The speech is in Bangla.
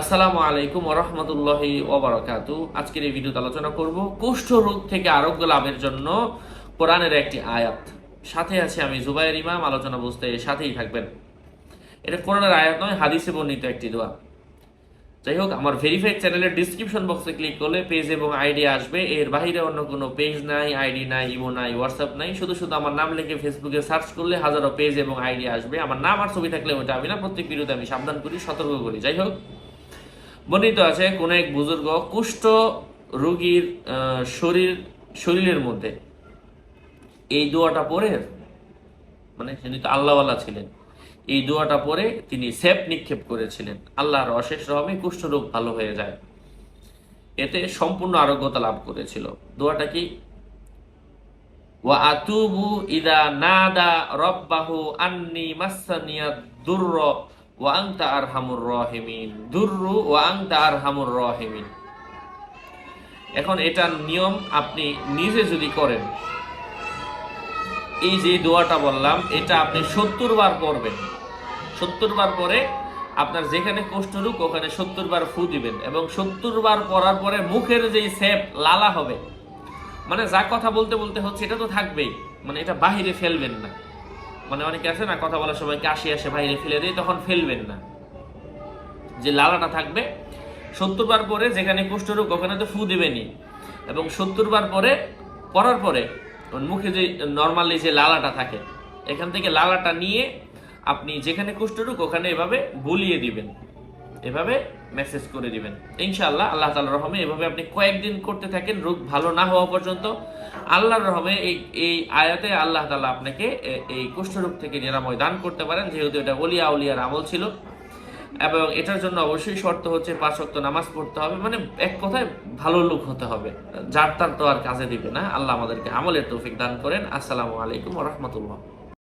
আসসালামু আলাইকুম ওরহমতুল্লাহি ওবরাকাতু। আজকের এই ভিডিওতে আলোচনা করব কুষ্ঠ রোগ থেকে আরোগ্য লাভের জন্য কোরআনের একটি আয়াত। সাথে আছে আমি জুবাইর ইমাম, আলোচনা বুঝতে সাথেই থাকবেন। এটা কোরআনের আয়াত নয়, হাদিসে বর্ণিত একটি দোয়া। যাই হোক, আমার ভেরিফাইড চ্যানেলের ডিসক্রিপশন বক্সে ক্লিক করলে পেজ এবং আইডি আসবে। এর বাইরে অন্য কোনো পেজ নাই আইডি নাই ইমো নাই হোয়াটসঅ্যাপ নাই। শুধু শুধু আমার নাম লিখে ফেসবুকে সার্চ করলে হাজারো পেজ এবং আইডি আসবে। আমার নাম আর ছবি থাকলে ওটা আমি না, প্রত্যেক ভিডিওতে আমি সাবধান করি, সতর্ক করি। যাই হোক বর্ণিত আছে কোন এক বুজুর্গ কুষ্ঠ রোগীর শরীর, শরীরের মধ্যে। এই দোয়াটা পরে মানে তিনি তো আল্লাহওয়ালা ছিলেন, এই দোয়াটা পরে তিনি সেপ নিক্ষেপ করেছিলেন। আল্লাহর অশেষ রহমে কুষ্ঠরোগ ভালো হয়ে যায়। এতে সম্পূর্ণ আরোগ্যতা লাভ করেছিল। দোয়াটা কি? ওয়া আতুবু ইদা নাদা রব্বাহু আন্নি মাসানিয়া দুর্র। ওয়া আনতা আরহামুর রাহিমিন, দুর্রু ওয়া আনতা আরহামুর রাহিমিন। এখন এটার নিয়ম আপনি নিজে যদি করেন, এই যে দোয়াটা বললাম, এটা আপনি সত্তর বার করবেন সত্তর বার পরে আপনার যেখানে কষ্ট রুক ওখানে সত্তর বার ফু দিবেন এবং সত্তর বার পরার পরে মুখের যেই সেপ লালা হবে মানে যা কথা বলতে বলতে হচ্ছে, এটা তো থাকবেই মানে এটা বাহিরে ফেলবেন না। মানে অনেকে আছে না, কথা বলার সময় কাশি আসে, বাইরে ফেলে দেয়, তখন ফেলবেন না। যে লালাটা থাকবে সত্তর বার পরে যেখানে কুষ্ঠরোগ ওখানে তো ফু দেবেনি এবং সত্তর বার পরে করার পরে মুখে যে নর্মালি যে লালাটা থাকে, এখান থেকে লালাটা নিয়ে আপনি যেখানে কুষ্ঠরোগ ওখানে এভাবে বুলিয়ে দিবেন। এভাবে মেসেজ করে দিবেন। ইনশাআল্লাহ আল্লাহ তাআলার রহমে এভাবে আপনি কয়েকদিন করতে থাকেন, রোগ ভালো না হওয়া পর্যন্ত। আল্লাহর রহমে এই এই আয়াতে আল্লাহ তাআলা আপনাকে এই কুষ্ঠরোগ থেকে নিরাময় দান করতে পারেন, যেহেতু এটা ওলিয়া উলিয়ার আমল ছিল। এবং এটার জন্য অবশ্যই শর্ত হচ্ছে পাঁচ ওয়াক্ত নামাজ পড়তে হবে। মানে এক কথায় ভালো লোক হতে হবে। যার তার তো আর কাজে দিবে না। আল্লাহ আমাদেরকে আমলের তৌফিক দান করেন। আসসালামু আলাইকুম রহমতুল্লাহ।